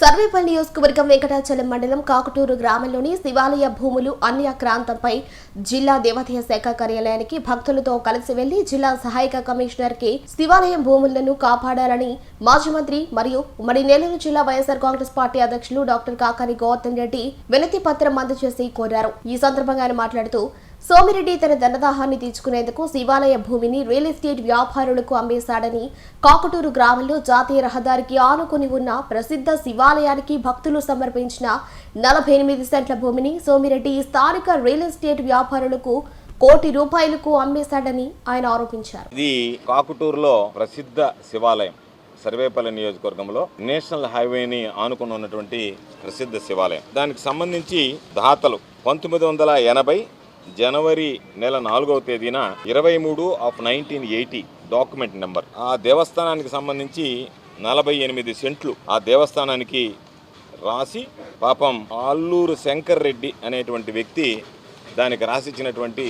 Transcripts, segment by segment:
సర్వేపల్లి నియోజకవర్గం వెంకటాచలం మండలం కాకుటూరు గ్రామంలోని శివాలయ భూములు అన్య ప్రాంతంపై జిల్లా దేవాదాయ శాఖ కార్యాలయానికి భక్తులతో కలిసి వెళ్ళి జిల్లా సహాయక కమిషనర్కి శివాలయం భూములను కాపాడాలని మాజీ మంత్రి మరియు ఉమ్మడి నెల్లూరు జిల్లా వైఎస్ఆర్ కాంగ్రెస్ పార్టీ అధ్యక్షులు డాక్టర్ కాకాని గౌతమ్ రెడ్డి వినతి పత్రం అందజేసి కోరారు. ఈ సందర్భంగా ఆయన మాట్లాడుతూ సోమిరెడ్డి తన ధనదాహాన్ని తీర్చుకునేందుకు శివాలయ భూమిని రియల్ ఎస్టేట్ వ్యాపారులకు అమ్మేశాడని కాకుటూరు గ్రామంలో జాతీయ రహదారికి ఆనుకుని ఉన్న ప్రసిద్ధ శివాలయానికి భక్తులు సమర్పించిన నలభై ఎనిమిది సెంట్ల భూమిని సోమిరెడ్డి స్థానిక రియల్ ఎస్టేట్ వ్యాపారులకు కోటి రూపాయలకు అమ్మేశాడని ఆయన ఆరోపించారు. ఇది కాకుటూరులో ప్రసిద్ధ శివాలయం. సర్వేపల్లి నియోజకవర్గంలో నేషనల్ హైవేని ఆనుకుని ఉన్నటువంటి ప్రసిద్ధ శివాలయం. దానికి సంబంధించి దాతలు పంతొమ్మిది వందల ఎనభై జనవరి నెల నాలుగవ తేదీన ఇరవై మూడు of nineteen eighty document number. ఆ దేవస్థానానికి సంబంధించి నలభై ఎనిమిది సెంట్లు ఆ దేవస్థానానికి రాసి పాపం ఆల్లూరు శంకర్ రెడ్డి అనేటువంటి వ్యక్తి దానికి రాసిచ్చినటువంటి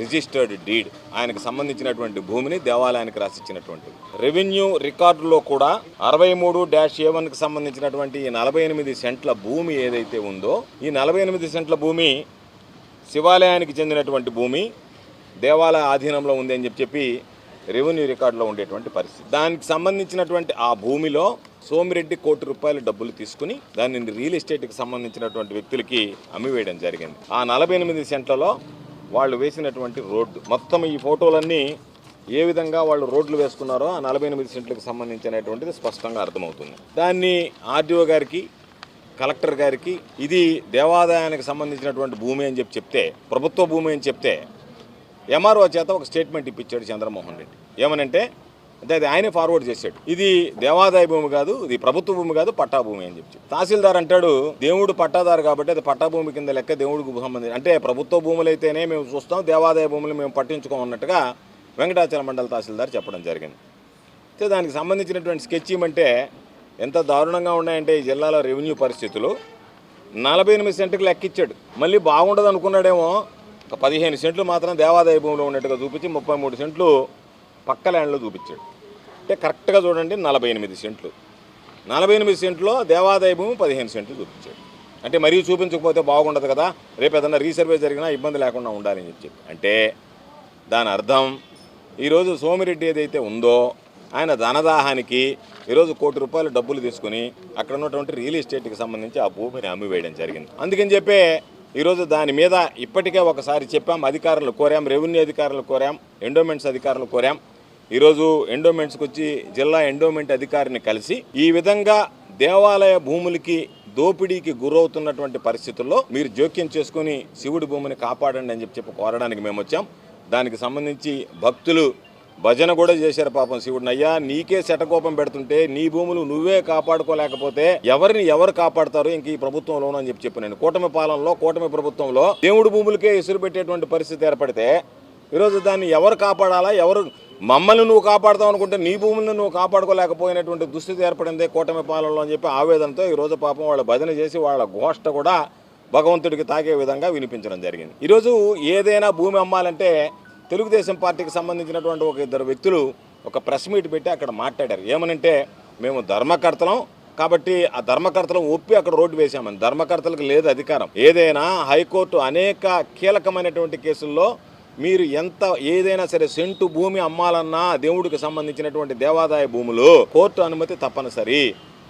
రిజిస్టర్డ్ డీడ్. ఆయనకు సంబంధించినటువంటి భూమిని దేవాలయానికి రాసిచ్చినటువంటి రెవెన్యూ రికార్డులో కూడా అరవై మూడు డాష్ ఏ వన్కి సంబంధించినటువంటి ఈ నలభై ఎనిమిది సెంట్ల భూమి ఏదైతే ఉందో ఈ నలభై ఎనిమిది సెంట్ల భూమి శివాలయానికి చెందినటువంటి భూమి దేవాలయ ఆధీనంలో ఉంది అని చెప్పి చెప్పి రెవెన్యూ రికార్డులో ఉండేటువంటి పరిస్థితి. దానికి సంబంధించినటువంటి ఆ భూమిలో సోమిరెడ్డి కోటి రూపాయలు డబ్బులు తీసుకుని దానిని రియల్ ఎస్టేట్కి సంబంధించినటువంటి వ్యక్తులకి అమ్మివేయడం జరిగింది. ఆ నలభై ఎనిమిది సెంట్లలో వాళ్ళు వేసినటువంటి రోడ్డు. మొత్తం ఈ ఫోటోలన్నీ ఏ విధంగా వాళ్ళు రోడ్లు వేసుకున్నారో ఆ నలభై ఎనిమిది సెంట్లకు సంబంధించినటువంటిది స్పష్టంగా అర్థమవుతుంది. దాన్ని ఆర్డీఓ గారికి కలెక్టర్ గారికి ఇది దేవాదాయానికి సంబంధించినటువంటి భూమి అని చెప్పి చెప్తే ప్రభుత్వ భూమి అని చెప్తే ఎంఆర్ఓ చేత ఒక స్టేట్మెంట్ ఇప్పించాడు చంద్రమోహన్ రెడ్డి. ఏమనంటే అంటే అది ఆయనే ఫార్వర్డ్ చేశాడు. ఇది దేవాదాయ భూమి కాదు ఇది ప్రభుత్వ భూమి కాదు పట్టా భూమి అని చెప్పి తహసీల్దార్ అంటాడు దేవుడు పట్టాదారు కాబట్టి అది పట్టా భూమి కింద లెక్క దేవుడికి సంబంధించి అంటే ప్రభుత్వ భూములు అయితేనే మేము చూస్తాం దేవాదాయ భూములు మేము పట్టించుకోమన్నట్టుగా వెంకటాచల మండల తహసీల్దార్ చెప్పడం జరిగింది. అయితే దానికి సంబంధించినటువంటి స్కెచ్ ఇవ్వమంటే ఎంత దారుణంగా ఉన్నాయంటే ఈ జిల్లాలో రెవెన్యూ పరిస్థితులు. నలభై ఎనిమిది సెంట్లకు లెక్కిచ్చాడు. మళ్ళీ బాగుండదు అనుకున్నాడేమో. ఒక పదిహేను సెంట్లు మాత్రం దేవాదాయ భూమిలో ఉన్నట్టుగా చూపించి ముప్పై మూడు సెంట్లు పక్క ల్యాండ్లో చూపించాడు. అంటే కరెక్ట్గా చూడండి నలభై ఎనిమిది సెంట్లు. నలభై ఎనిమిది సెంట్లో దేవాదాయ భూమి పదిహేను సెంట్లు చూపించాడు. అంటే మరీ చూపించకపోతే బాగుండదు కదా రేపు ఏదన్నా రీసర్వే జరిగినా ఇబ్బంది లేకుండా ఉండాలని చెప్పి. అంటే దాని అర్థం ఈరోజు సోమిరెడ్డి ఏదైతే ఉందో ఆయన ధనదాహానికి ఈరోజు కోటి రూపాయలు డబ్బులు తీసుకుని అక్కడ ఉన్నటువంటి రియల్ ఎస్టేట్కి సంబంధించి ఆ భూమిని అమ్మివేయడం జరిగింది. అందుకని చెప్పే ఈరోజు దాని మీద ఇప్పటికే ఒకసారి చెప్పాం అధికారులు కోరాం రెవెన్యూ అధికారులు కోరాం ఎండోమెంట్స్ అధికారులు కోరాం. ఈరోజు ఎండోమెంట్స్కి వచ్చి జిల్లా ఎండోమెంట్ అధికారిని కలిసి ఈ విధంగా దేవాలయ భూములకి దోపిడీకి గురవుతున్నటువంటి పరిస్థితుల్లో మీరు జోక్యం చేసుకుని శివుడి భూమిని కాపాడండి అని చెప్పి చెప్పి కోరడానికి మేము వచ్చాం దానికి సంబంధించి భక్తులు భజన కూడా చేశారు పాపం శివుడిని అయ్యా నీకే శటకోపం పెడుతుంటే నీ భూములు నువ్వే కాపాడుకోలేకపోతే ఎవరిని ఎవరు కాపాడతారు? ఇంక ఈ ప్రభుత్వంలోనూ అని చెప్పి చెప్పి నేను. కూటమి పాలనలో కూటమి ప్రభుత్వంలో దేవుడు భూములకే ఇసురు పెట్టేటువంటి పరిస్థితి ఏర్పడితే ఈరోజు దాన్ని ఎవరు కాపాడాలా? ఎవరు మమ్మల్ని నువ్వు కాపాడుతావు అనుకుంటే నీ భూములను నువ్వు కాపాడుకోలేకపోయినటువంటి దుస్థితి ఏర్పడింది కూటమి పాలనలో అని చెప్పి ఆవేదనతో ఈరోజు పాపం వాళ్ళ భజన చేసి వాళ్ళ ఘోష్ట కూడా భగవంతుడికి తాకే విధంగా వినిపించడం జరిగింది. ఈరోజు ఏదైనా భూమి అమ్మాలంటే తెలుగుదేశం పార్టీకి సంబంధించినటువంటి ఒక ఇద్దరు వ్యక్తులు ఒక ప్రెస్ మీట్ పెట్టి అక్కడ మాట్లాడారు. ఏమనంటే మేము ధర్మకర్తలం కాబట్టి ఆ ధర్మకర్తలను ఒప్పి అక్కడ రోడ్డు వేశామని. ధర్మకర్తలకు లేదు అధికారం. ఏదైనా హైకోర్టు అనేక కీలకమైనటువంటి కేసుల్లో మీరు ఎంత ఏదైనా సరే సెంటు భూమి అమ్మాలన్నా దేవుడికి సంబంధించినటువంటి దేవాదాయ భూములు కోర్టు అనుమతి తప్పనిసరి.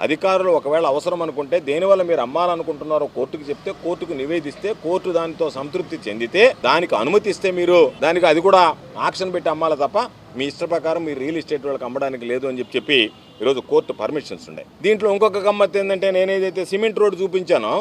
అధికారులు ఒకవేళ అవసరం అనుకుంటే దేనివల్ల మీరు అమ్మాలనుకుంటున్నారో కోర్టుకు చెప్తే కోర్టుకు నివేదిస్తే కోర్టు దానితో సంతృప్తి చెందితే దానికి అనుమతిస్తే మీరు దానికి అది కూడా ఆక్షన్ పెట్టి అమ్మాలి తప్ప మీ ఇష్ట ప్రకారం మీరు రియల్ ఎస్టేట్ వాళ్ళకి అమ్మడానికి లేదు అని చెప్పి చెప్పి ఈరోజు కోర్టు పర్మిషన్స్ ఉన్నాయి. దీంట్లో ఇంకొక గమ్మత్ ఏంటంటే నేను ఏదైతే సిమెంట్ రోడ్డు చూపించానో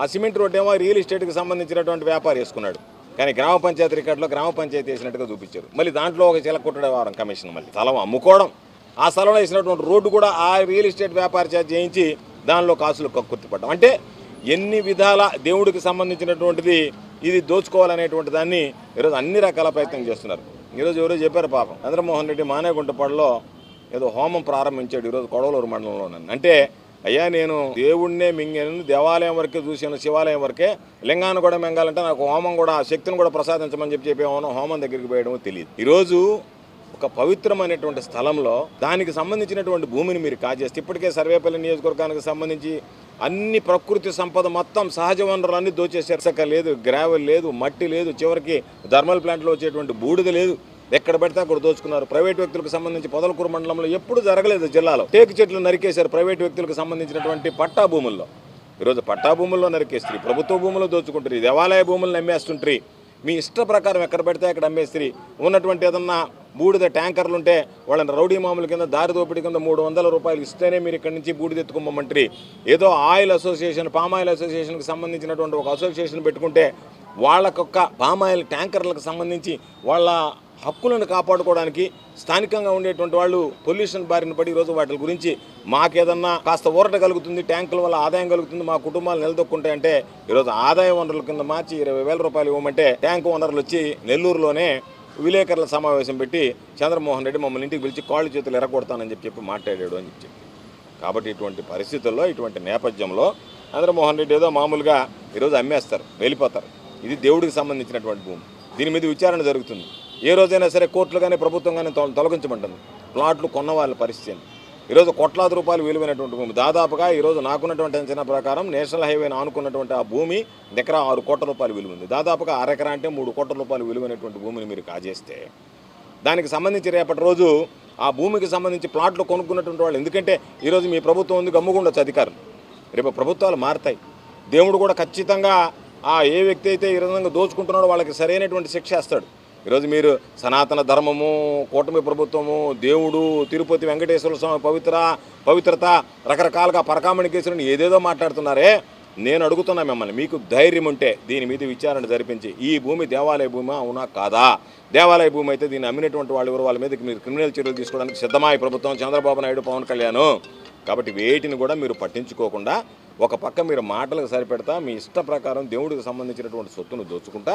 ఆ సిమెంట్ రోడ్డు ఏమో రియల్ ఎస్టేట్కి సంబంధించినటువంటి వ్యాపారం వేసుకున్నాడు. కానీ గ్రామ పంచాయతీ రికార్డులో గ్రామ పంచాయతీ వేసినట్టుగా చూపించారు. మళ్ళీ దాంట్లో ఒక చిల కుట్టడ కమిషన్ మళ్ళీ స్థలం అమ్ముకోవడం. ఆ స్థలంలో వేసినటువంటి రోడ్డు కూడా ఆ రియల్ ఎస్టేట్ వ్యాపారి చేత చేయించి దానిలో కాసులు కక్కుర్తిపడ్డం అంటే ఎన్ని విధాల దేవుడికి సంబంధించినటువంటిది ఇది దోచుకోవాలనేటువంటి దాన్ని ఈరోజు అన్ని రకాల ప్రయత్నం చేస్తున్నారు. ఈరోజు ఎవరో చెప్పారు పాపం. చంద్రమోహన్ రెడ్డి మానేగుంటపాడులో ఏదో హోమం ప్రారంభించాడు ఈరోజు కొడవలూరు మండలంలో అంటే అయ్యా నేను దేవుణ్ణే మింగాను దేవాలయం వరకే చూశాను శివాలయం వరకే. లింగాన్ని కూడా మింగాలంటే నాకు హోమం కూడా ఆ శక్తిని కూడా ప్రసాదించమని చెప్పి చెప్పేమో హోమం దగ్గరికి పోయడమో తెలియదు. ఈరోజు ఒక పవిత్రమైనటువంటి స్థలంలో దానికి సంబంధించినటువంటి భూమిని మీరు కాజేస్తే ఇప్పటికే సర్వేపల్లి నియోజకవర్గానికి సంబంధించి అన్ని ప్రకృతి సంపద మొత్తం సహజ వనరులన్నీ అన్ని దోచేశారు లేదు గ్రావెల్ లేదు మట్టి లేదు చివరికి థర్మల్ ప్లాంట్లో వచ్చేటువంటి బూడిద లేదు. ఎక్కడ పడితే అక్కడ దోచుకున్నారు. ప్రైవేట్ వ్యక్తులకు సంబంధించి పొదలకూరు మండలంలో ఎప్పుడు జరగలేదు జిల్లాలో. టేకు చెట్లు నరికేశారు ప్రైవేట్ వ్యక్తులకు సంబంధించినటువంటి పట్టా భూముల్లో. ఈరోజు పట్టా భూముల్లో నరికేస్తారు ప్రభుత్వ భూముల్లో దోచుకుంటారు దేవాలయ భూములను అమ్మేస్తుంటారు మీ ఇష్ట ప్రకారం ఎక్కడ పడితే అక్కడ అమ్మేస్తారు. ఉన్నటువంటి ఏదన్నా బూడిద ట్యాంకర్లు ఉంటే వాళ్ళని రౌడీ మామూల కింద దారి దోపిడీ కింద మూడు వందల రూపాయలు ఇస్తేనే మీరు ఇక్కడి నుంచి బూడిద ఎత్తుకోమంటారు ఏదో ఆయిల్ అసోసియేషన్ పామ్ ఆయిల్ అసోసియేషన్కి సంబంధించినటువంటి ఒక అసోసియేషన్ పెట్టుకుంటే వాళ్ళకొక్క పామ్ ఆయిల్ ట్యాంకర్లకు సంబంధించి వాళ్ళ హక్కులను కాపాడుకోవడానికి స్థానికంగా ఉండేటువంటి వాళ్ళు పొల్యూషన్ బారిన పడి ఈరోజు వాటి గురించి మాకేదన్నా కాస్త ఊరట కలుగుతుంది ట్యాంకుల వల్ల ఆదాయం కలుగుతుంది మా కుటుంబాలు నిలదొక్కుంటాయంటే ఈరోజు ఆదాయ వనరుల కింద మార్చి ఇరవై వేల రూపాయలు ఇవ్వమంటే ట్యాంకు వనరులు వచ్చి నెల్లూరులోనే విలేకరుల సమావేశం పెట్టి చంద్రమోహన్ రెడ్డి మమ్మల్ని ఇంటికి పిలిచి కాళ్ళు చేతులు ఎరగొడతానని చెప్పి చెప్పి మాట్లాడాడు అని చెప్పి. కాబట్టి ఇటువంటి పరిస్థితుల్లో ఇటువంటి నేపథ్యంలో చంద్రమోహన్ రెడ్డి ఏదో మామూలుగా ఈరోజు అమ్మేస్తారు వెళ్ళిపోతారు. ఇది దేవుడికి సంబంధించినటువంటి భూమి. దీని మీద విచారణ జరుగుతుంది. ఏ రోజైనా సరే కోర్టులు కానీ ప్రభుత్వం కానీ తొల- తొలగించమంటుంది ప్లాట్లు కొన్న వాళ్ళ పరిస్థితి ఈరోజు కోట్లాది రూపాయలు విలువైనటువంటి భూమి. దాదాపుగా ఈరోజు నాకున్నటువంటి అంచనా ప్రకారం నేషనల్ హైవేని ఆనుకున్నటువంటి ఆ భూమి దగ్గర ఆరు కోట్ల రూపాయలు విలువ ఉంది దాదాపుగా అరెకరా అంటే మూడు కోట్ల రూపాయలు విలువైనటువంటి భూమిని మీరు కాజేస్తే దానికి సంబంధించి రేపటి రోజు ఆ భూమికి సంబంధించి ప్లాట్లు కొనుక్కున్నటువంటి వాళ్ళు ఎందుకంటే ఈరోజు మీ ప్రభుత్వం ఉంది గమ్ముకుండొచ్చు అధికారులు. రేపు ప్రభుత్వాలు మారుతాయి. దేవుడు కూడా ఖచ్చితంగా ఆ ఏ వ్యక్తి అయితే ఈ విధంగా దోచుకుంటున్నాడో వాళ్ళకి సరైనటువంటి శిక్ష వేస్తాడు. ఈరోజు మీరు సనాతన ధర్మము కూటమి ప్రభుత్వము దేవుడు తిరుపతి వెంకటేశ్వర స్వామి పవిత్ర పవిత్రత రకరకాలుగా పరకామణి కేసులను ఏదేదో మాట్లాడుతున్నారే నేను అడుగుతున్నా మిమ్మల్ని మీకు ధైర్యం ఉంటే దీని మీద విచారణ జరిపించి ఈ భూమి దేవాలయ భూమి? అవునా కాదా? దేవాలయ భూమి అయితే దీన్ని అమ్మినటువంటి వాళ్ళు ఎవరు? వాళ్ళ మీద మీరు క్రిమినల్ చర్యలు తీసుకోవడానికి సిద్ధమా? ఈ ప్రభుత్వం చంద్రబాబు నాయుడు పవన్ కళ్యాణ్. కాబట్టి వేటిని కూడా మీరు పట్టించుకోకుండా ఒక పక్క మీరు మాటలకు సరిపెడతా మీ ఇష్ట ప్రకారం దేవుడికి సంబంధించినటువంటి సొత్తును దోచుకుంటా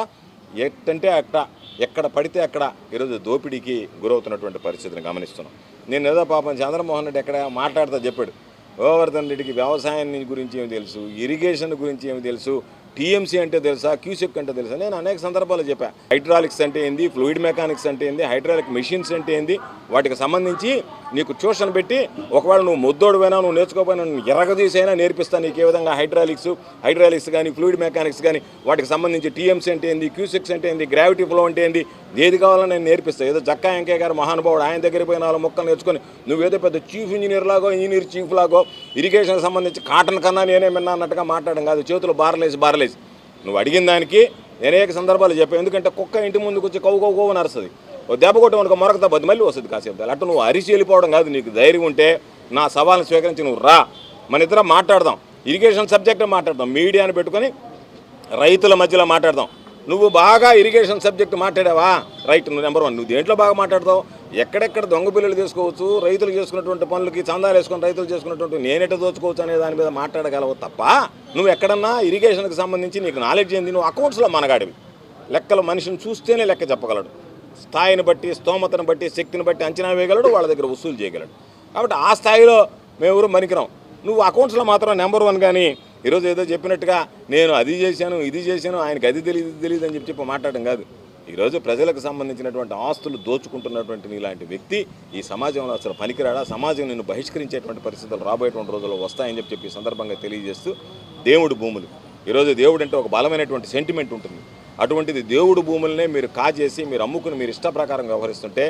ఎట్టంటే అక్కడ ఎక్కడ పడితే అక్కడ ఈరోజు దోపిడీకి గురవుతున్నటువంటి పరిస్థితిని గమనిస్తున్నాం. నేను ఏదో పాపం చంద్రమోహన్ రెడ్డి ఎక్కడ మాట్లాడుతా చెప్పాడు. గోవర్ధన్ రెడ్డికి వ్యవసాయం గురించి ఏమి తెలుసు? ఇరిగేషన్ గురించి ఏమి తెలుసు? టీఎంసీ అంటే తెలుసా క్యూసెక్ అంటే తెలుసా? నేను అనేక సందర్భాలు చెప్పా. హైడ్రాలిక్స్ అంటే ఏంది ఫ్లూయిడ్ మెకానిక్స్ అంటే ఏంది హైడ్రాలిక్ మెషిన్స్ అంటే ఏంది వాటికి సంబంధించి నీకు ట్యూషన్ పెట్టి ఒకవేళ నువ్వు ముద్దోడువైనా నువ్వు నేర్చుకోపోయినా నువ్వు ఎరగదీసైనా నేర్పిస్తాను నీకు ఏ విధంగా హైడ్రాలిక్స్ హైడ్రాలిక్స్ కానీ ఫ్లూయిడ్ మెకానిక్స్ కానీ వాటికి సంబంధించి టీఎంసీ అంటే ఏంది క్యూసెక్స్ అంటే ఏంది గ్రావిటీ ఫ్లో అంటే ఏంది ఏది కావాలో నేను నేర్పిస్తాను ఏదో జక్కా వెంకయ్య గారు మహానుభావుడు ఆయన దగ్గర పోయిన వాళ్ళ మొక్కలు నేర్చుకొని నువ్వేదో పెద్ద చీఫ్ ఇంజనీర్ లాగో ఇంజనీర్ చీఫ్ లాగో ఇరిగేషన్ సంబంధించి కాటన్ కన్నా నేనే విన్నా అన్నట్టుగా మాట్లాడడం కాదు. చేతులు బారలేసి బారలేసి. నువ్వు అడిగిన దానికి అనేక సందర్భాలు చెప్పావు ఎందుకంటే కుక్క ఇంటి ముందుకు వచ్చి కవ్వు కవ్వు కవ్వు నరుస్తుంది ఓ దెబ్బ కొట్టమనుకో మరొక దెబ్బ మళ్ళీ వస్తుంది కాసేపు. అట్లా నువ్వు అరిచి వెళ్ళిపోవడం కాదు నీకు ధైర్యం ఉంటే నా సవాల్ని స్వీకరించి నువ్వు రా. మన ఇద్దరం మాట్లాడదాం. ఇరిగేషన్ సబ్జెక్ట్ మాట్లాడదాం. మీడియాని పెట్టుకొని రైతుల మధ్యలో మాట్లాడదాం. నువ్వు బాగా ఇరిగేషన్ సబ్జెక్ట్ మాట్లాడావా? రైట్ నువ్వు నెంబర్ వన్. నువ్వు దేంట్లో బాగా మాట్లాడతావు? ఎక్కడెక్కడ దొంగ పిల్లలు తీసుకోవచ్చు రైతులు చేసుకున్నటువంటి పనులకి చందాలు వేసుకుని రైతులు చేసుకున్నటువంటి నేనెట దోచుకోవచ్చు అనే దాని మీద మాట్లాడగలవు తప్ప నువ్వు ఎక్కడన్నా ఇరిగేషన్కి సంబంధించి నీకు నాలెడ్జ్ ఏంది నువ్వు అకౌంట్స్లో మనగాడివి. లెక్కలు మనిషిని చూస్తేనే లెక్క చెప్పగలడు. స్థాయిని బట్టి స్తోమతను బట్టి శక్తిని బట్టి అంచనా వేయగలడు వాళ్ళ దగ్గర వసూలు చేయగలడు. కాబట్టి ఆ స్థాయిలో మేము మనికిరాం. నువ్వు అకౌంట్స్లో మాత్రం నెంబర్ వన్ కానీ ఈరోజు ఏదో చెప్పినట్టుగా నేను అది చేశాను ఇది చేశాను ఆయనకి అది తెలియదు తెలియదు అని చెప్పి చెప్పి మాట్లాడడం కాదు. ఈరోజు ప్రజలకు సంబంధించినటువంటి ఆస్తులు దోచుకుంటున్నటువంటి నీలాంటి వ్యక్తి ఈ సమాజంలో అసలు పనికిరాడా? సమాజం నిన్ను బహిష్కరించేటువంటి పరిస్థితులు రాబోయేటువంటి రోజుల్లో వస్తాయని చెప్పి చెప్పి సందర్భంగా తెలియజేస్తూ దేవుడు భూములు. ఈరోజు దేవుడు అంటే ఒక బలమైనటువంటి సెంటిమెంట్ ఉంటుంది. అటువంటిది దేవుడు భూములనే మీరు కాజేసి మీరు అమ్ముకుని మీరు ఇష్ట ప్రకారం వ్యవహరిస్తుంటే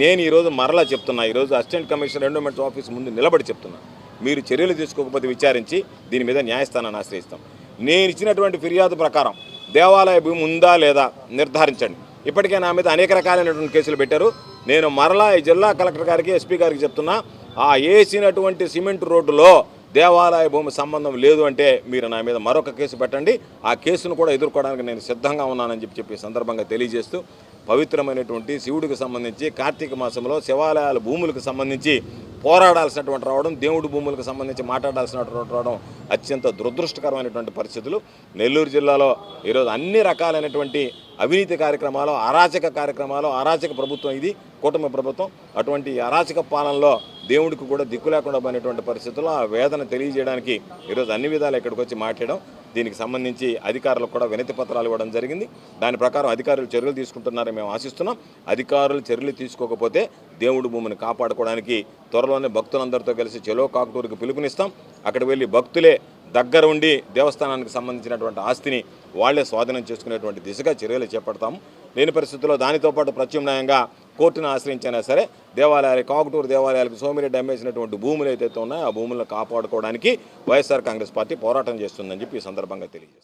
నేను ఈరోజు మరలా చెప్తున్నా ఈరోజు అసిస్టెంట్ కమిషనర్ ఎండోమెంట్స్ ఆఫీస్ ముందు నిలబడి చెప్తున్నా. మీరు చర్యలు తీసుకోకపోతే విచారించి దీని మీద న్యాయస్థానాన్ని ఆశ్రయిస్తాం. నేను ఇచ్చినటువంటి ఫిర్యాదు ప్రకారం దేవాలయ భూమి ఉందా లేదా నిర్ధారించండి. ఇప్పటికే నా మీద అనేక రకాలైనటువంటి కేసులు పెట్టారు. నేను మరలా ఈ జిల్లా కలెక్టర్ గారికి ఎస్పీ గారికి చెప్తున్నా ఆ వేసినటువంటి సిమెంట్ రోడ్డులో దేవాలయ భూమి సంబంధం లేదు అంటే మీరు నా మీద మరొక కేసు పెట్టండి. ఆ కేసును కూడా ఎదుర్కోవడానికి నేను సిద్ధంగా ఉన్నానని చెప్పి చెప్పి సందర్భంగా తెలియజేస్తూ పవిత్రమైనటువంటి శివుడికి సంబంధించి కార్తీక మాసంలో శివాలయాల భూములకు సంబంధించి పోరాడాల్సినటువంటి రావడం దేవుడి భూములకు సంబంధించి మాట్లాడాల్సినటువంటి రావడం అత్యంత దురదృష్టకరమైనటువంటి పరిస్థితులు. నెల్లూరు జిల్లాలో ఈరోజు అన్ని రకాలైనటువంటి అవినీతి కార్యక్రమాలు అరాచక కార్యక్రమాలు అరాచక ప్రభుత్వం ఇది కూటమి ప్రభుత్వం అటువంటి అరాచక పాలనలో దేవుడికి కూడా దిక్కు లేకుండా పోయినటువంటి పరిస్థితుల్లో ఆ వేదన తెలియజేయడానికి ఈరోజు అన్ని విధాలు ఇక్కడికి వచ్చి మాట్లాడడం దీనికి సంబంధించి అధికారులకు కూడా వినతి పత్రాలు ఇవ్వడం జరిగింది. దాని ప్రకారం అధికారులు చర్యలు తీసుకుంటున్నారని మేము ఆశిస్తున్నాం. అధికారులు చర్యలు తీసుకోకపోతే దేవుడి భూమిని కాపాడుకోవడానికి త్వరలోనే భక్తులందరితో కలిసి చెలో కాకుటూరుకి పిలుపునిస్తాం. అక్కడ వెళ్ళి భక్తులే దగ్గర ఉండి దేవస్థానానికి సంబంధించినటువంటి ఆస్తిని వాళ్ళే స్వాధీనం చేసుకునేటువంటి దిశగా చర్యలు చేపడతాము. లేని పరిస్థితుల్లో దానితో పాటు ప్రత్యామ్నాయంగా కోర్టును ఆశ్రయించినా సరే దేవాలయాలు కాకుటూరు దేవాలయాలకు సోమిరెడ్డి అమ్మేసినటువంటి భూములు ఏదైతే ఉన్నాయో ఆ భూములను కాపాడుకోవడానికి వైఎస్ఆర్ కాంగ్రెస్ పార్టీ పోరాటం చేస్తుందని చెప్పి ఈ సందర్భంగా తెలియజేస్తాం